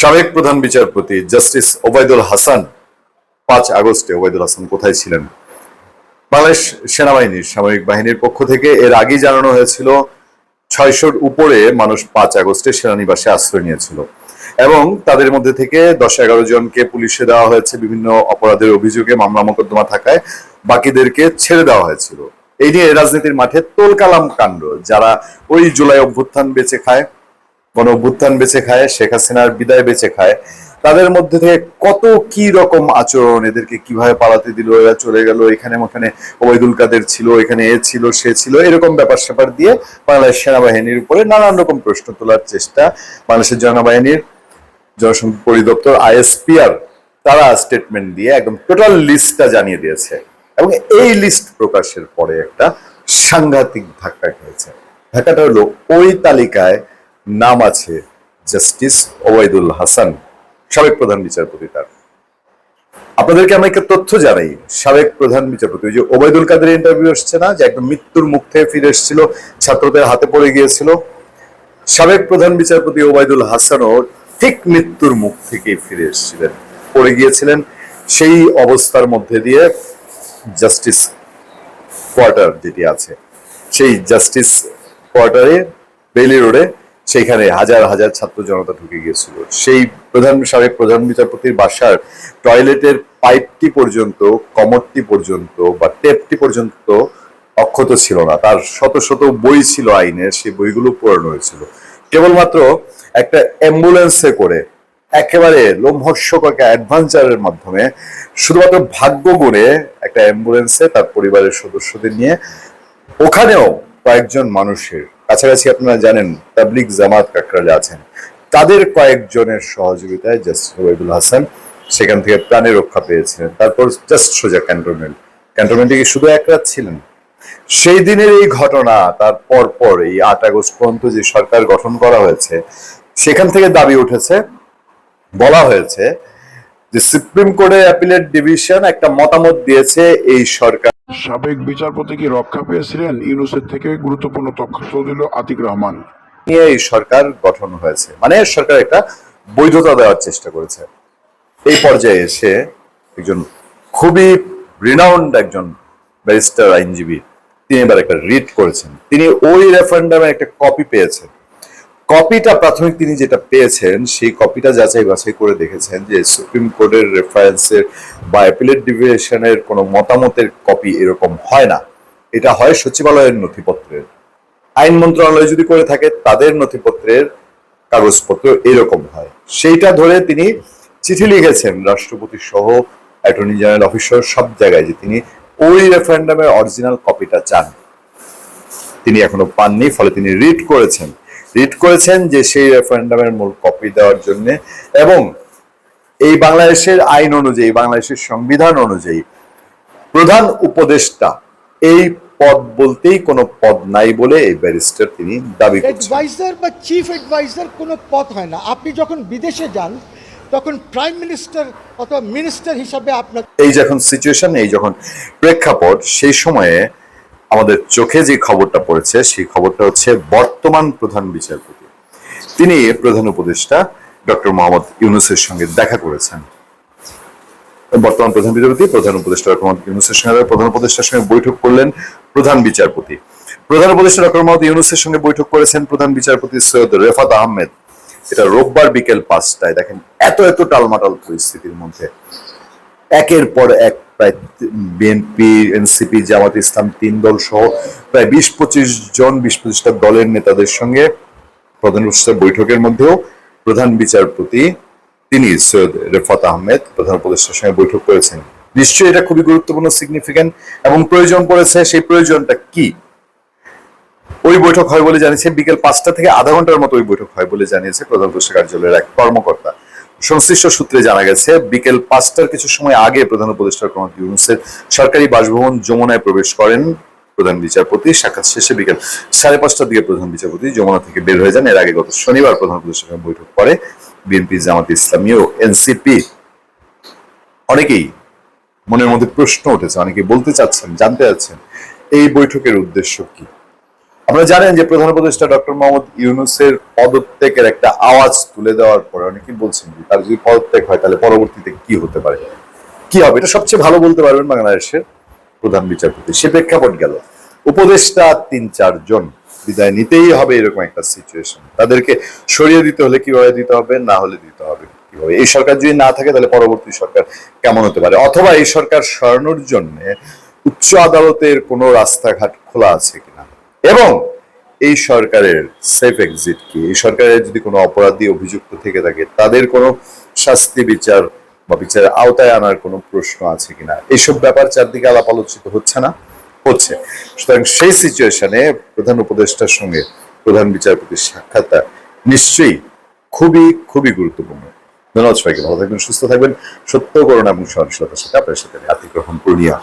সাবেক প্রধান বিচারপতি জাস্টিস ওবায়দুল হাসান পাঁচ আগস্টে ওবায়দুল হাসান কোথায় ছিলেন? বাংলাদেশ সেনাবাহিনীর সামরিক বাহিনীর পক্ষ থেকে এর আগেই জানানো হয়েছিল, ছয়শোর উপরে মানুষ পাঁচ আগস্টে সেনানিবাসে আশ্রয় নিয়েছিল। এবং তাদের মধ্যে থেকে দশ এগারো জনকে পুলিশে দেওয়া হয়েছে, বিভিন্ন অপরাধের অভিযোগে মামলা মোকদ্দমা থাকায় বাকিদেরকে ছেড়ে দেওয়া হয়েছিল। এই নিয়ে রাজনীতির মাঠে তোলকালাম কাণ্ড, যারা ওই জুলাই অভ্যুত্থান বেঁচে খায়। গণ অভ্যুত্থান বেঁচে খায়, শেখ হাসিনার বিদায় বেঁচে খায়, তাদের মধ্যে থেকে কত কি রকম আচরণ এদেরকে কীভাবে পালাতে দিল, এরা চলে গেল, এখানে ওখানে ওবায়দুল কাদের ছিল, এখানে এ ছিল, সে ছিল, এরকম ব্যাপার স্যাপার দিয়ে বাংলাদেশ সেনাবাহিনীর উপরে নানান রকম প্রশ্ন তোলার চেষ্টা বাংলাদেশের সেনাবাহিনীর জনসংখ্যা পরিদপ্তর, আইএসপিআর, তারা স্টেটমেন্ট দিয়ে একদম টোটাল লিস্টটা জানিয়ে দিয়েছে এবং এই লিস্ট প্রকাশের পরে একটা সাংঘাতিক ধাক্কা খেয়েছে। ধাক্কাটা হলো ওই তালিকায় নাম আছে জাস্টিস ওবায়দুল হাসান, সাবেক প্রধান বিচারপতি তার। আপনাদেরকে আমি একটা তথ্য জানাই, সাবেক প্রধান বিচারপতি যে ওবায়দুল কাদের ইন্টারভিউ আসছে না, যে একদম মৃত্যুর মুখ থেকে ফিরে এসেছিল, ছাত্রদের হাতে পড়ে গিয়েছিল। সাবেক প্রধান বিচারপতি ওবায়দুল হাসানও ঠিক মৃত্যুর মুখ থেকে ফিরে এসেছিলেন, পড়ে গিয়েছিলেন। সেই অবস্থার মধ্যে দিয়ে জাস্টিস কোয়ার্টার যেটি আছে, সেই জাস্টিস কোয়ার্টারে বেলি রোডে সেইখানে হাজার হাজার ছাত্র জনতা ঢুকে গিয়েছিল। সেই প্রধান সাবেক প্রধান বিচারপতির বাসার টয়লেটের পাইপটি পর্যন্ত, কমরটি পর্যন্ত বা টেপটি পর্যন্ত অক্ষত ছিল না। তার শত শত বই ছিল আইনের, সেই বইগুলো পড়ানো হয়েছিল। কেবলমাত্র একটা অ্যাম্বুলেন্সে করে একেবারে লোমহর্ষক একটা অ্যাডভেঞ্চারের মাধ্যমে শুধুমাত্র ভাগ্য গুণে একটা অ্যাম্বুলেন্সে তার পরিবারের সদস্যদের নিয়ে ওখানেও কয়েকজন মানুষের কাছাকাছি আপনারা জানেন তাবলিক জামাত কাকরালে আছেন, তাদের কয়েকজনের সহযোগিতায় জাস্টিস ওবায়দুল হাসান সেখান থেকে প্রাণে রক্ষা পেয়েছিলেন। তারপর জাস্ট সোজা ক্যান্টনমেন্ট। ক্যান্টনমেন্টে কি শুধু এক রাত ছিলেন? সেই দিনের এই ঘটনা, তার পর পর এই আট আগস্ট পর্যন্ত যে সরকার গঠন করা হয়েছে, সেখান থেকে দাবি উঠেছে, বলা হয়েছে যে সুপ্রিম কোর্টের অ্যাপিলেট ডিভিশন একটা মতামত দিয়েছে এই সরকার সাবেক বিচারপতি কি রক্ষা পেয়েছিলেন? ইউনুসের থেকে গুরুত্বপূর্ণ তথ্য দিল আতিক রহমান। নিয়ে এই সরকার গঠন হয়েছে। মানে সরকার একটা বৈধতা দেওয়ার চেষ্টা করেছে। এই পর্যায়ে এসে একজন খুবই রিনাউন্ড একজন ব্যারিস্টার আইনজীবী, তিনি এবার একটা রিট করেছেন। তিনি ওই রেফারেন্ডামের একটা কপি পেয়েছেন। কপিটা প্রাথমিক তিনি যেটা পেয়েছেন, সেই কপিটা যাচাই বাছাই করে দেখেছেন যে সুপ্রিম কোর্টের রেফারেন্সের বা অ্যাপিলেট ডিভিশনের কোনো মতামতের কপি এরকম হয় না। এটা হয় সচিবালয়ের নথিপত্রের। আইন মন্ত্রণালয় যদি করে থাকে, তাদের নথিপত্রের কাগজপত্র এরকম হয়। সেইটা ধরে তিনি চিঠি লিখেছেন রাষ্ট্রপতি সহ অ্যাটর্নি জেনারেল অফিসার সব জায়গায় যে তিনি ওই রেফারেন্ডামের অরিজিনাল কপিটা চান। তিনি এখনও পাননি, ফলে তিনি রিড করেছেন। রিড করেছেন যে সেই রেফারেন্ডামের মূল কপি দেওয়ার জন্য এবং এই বাংলাদেশের আইন অনুযায়ী বাংলাদেশের সংবিধান অনুযায়ী প্রধান উপদেষ্টা এই পদ বলতেই কোনো পদ নাই বলে এই ব্যারিস্টার তিনি দাবি অ্যাডভাইজার বা চিফ অ্যাডভাইজার কোনো পদ হয় না। আপনি যখন বিদেশে যান তখন প্রাইম মিনিস্টার অথবা মিনিস্টার হিসাবে আপনার এই যখন সিচুয়েশন এই যখন প্রেক্ষাপট সেই সময়ে আমাদের চোখে যে খবরটা পড়েছে, সেই খবরটা হচ্ছে বর্তমান প্রধান বিচারপতি। তিনি প্রধান উপদেষ্টা ডক্টর মোহাম্মদ ইউনুসের সঙ্গে দেখা করেছেন। বর্তমান প্রধান বিচারপতি, প্রধান উপদেষ্টা ডক্টর মোহাম্মদ ইউনুসের সঙ্গে, প্রধান উপদেষ্টার সঙ্গে বৈঠক করলেন প্রধান বিচারপতি। প্রধান উপদেষ্টা ডক্টর মোহাম্মদ ইউনুসের সঙ্গে বৈঠক করেছেন প্রধান বিচারপতি সৈয়দ রেফাত আহমেদ। এটা রোববার বিকেল পাঁচটায়। দেখেন, এত এত টালমাটাল পরিস্থিতির মধ্যে। একের পর এক প্রায় বিএনপি এনসিপি জামাত ইসলাম তিন দল সহ প্রায় বিশ পঁচিশ জন বিশ পঁচিশটা দলের নেতাদের সঙ্গে প্রধান বৈঠকের মধ্যেও প্রধান বিচারপতি তিনি সৈয়দ রেফাত আহমেদ, প্রধান উপদেষ্টার সঙ্গে বৈঠক করেছেন। নিশ্চয়ই এটা খুবই গুরুত্বপূর্ণ সিগনিফিকেন্ট এবং প্রয়োজন পড়েছে, সেই প্রয়োজনটা কি? ওই বৈঠক হয় বলে জানিয়েছে, বিকেল পাঁচটা থেকে আধা ঘণ্টার মতো ওই বৈঠক হয় বলে জানিয়েছে প্রধান উপদেষ্টা কার্যালয়ের এক কর্মকর্তা। সংশ্লিষ্ট সূত্রে জানা গেছে, বিকেল পাঁচটার কিছু সময় আগে প্রধান উপদেষ্টা মোহাম্মদ ইউনুসের সরকারি বাসভবন যমুনায় প্রবেশ করেন প্রধান বিচারপতি। সাক্ষাৎ শেষে বিকেল সাড়ে পাঁচটার দিকে প্রধান বিচারপতি যমুনা থেকে বের হয়ে যান। এর আগে গত শনিবার প্রধান উপদেষ্টার সঙ্গে বৈঠক করে বিএনপি, জামাত ইসলামী ও এনসিপি। অনেকেই মনের মধ্যে প্রশ্ন উঠেছে অনেকে বলতে চাচ্ছেন, জানতে চাচ্ছেন, এই বৈঠকের উদ্দেশ্য কি? আপনারা জানেন যে প্রধান উপদেষ্টা ডক্টর মোহাম্মদ ইউনুসের পদত্যাগের একটা আওয়াজ তুলে দেওয়ার পরে অনেকেই বলছেন যে তার যদি পদত্যাগ হয় তাহলে পরবর্তীতে কি হতে পারে? কি হবে? এটা সবচেয়ে ভালো বলতে পারবেন বাংলাদেশের প্রধান বিচারপতি। সে প্রেক্ষাপট গেল। উপদেষ্টা তিন চারজন বিদায় নিতেই হবে এরকম একটা সিচুয়েশন তাদেরকে সরিয়ে দিতে হলে কীভাবে দিতে হবে? না হলে দিতে হবে কীভাবে? এই সরকার যদি না থাকে তাহলে পরবর্তী সরকার কেমন হতে পারে? অথবা এই সরকার সরানোর জন্য উচ্চ আদালতের কোনো রাস্তাঘাট খোলা আছে কিনা? এবং এই সরকারের সেফ এক্সিট কি? এই সরকারের যদি কোনো অপরাধী অভিযুক্ত থেকে থাকে, তাদের কোনো শাস্তি, বিচার বা বিচারের আওতায় আনার কোনো প্রশ্ন আছে কিনা? এইসব ব্যাপার চারদিকে আলাপ আলোচিত হচ্ছে না? হচ্ছে। সুতরাং সেই সিচুয়েশনে প্রধান উপদেষ্টার সঙ্গে প্রধান বিচারপতির সাক্ষাৎটা নিশ্চয়ই খুবই খুবই গুরুত্বপূর্ণ। ধন্যবাদ সবাইকে। ভালো থাকবেন, সুস্থ থাকবেন। সত্য, করুণা এবং সহনশীলতার সাথে আপনার সাথে রহমান পূর্ণিয়া।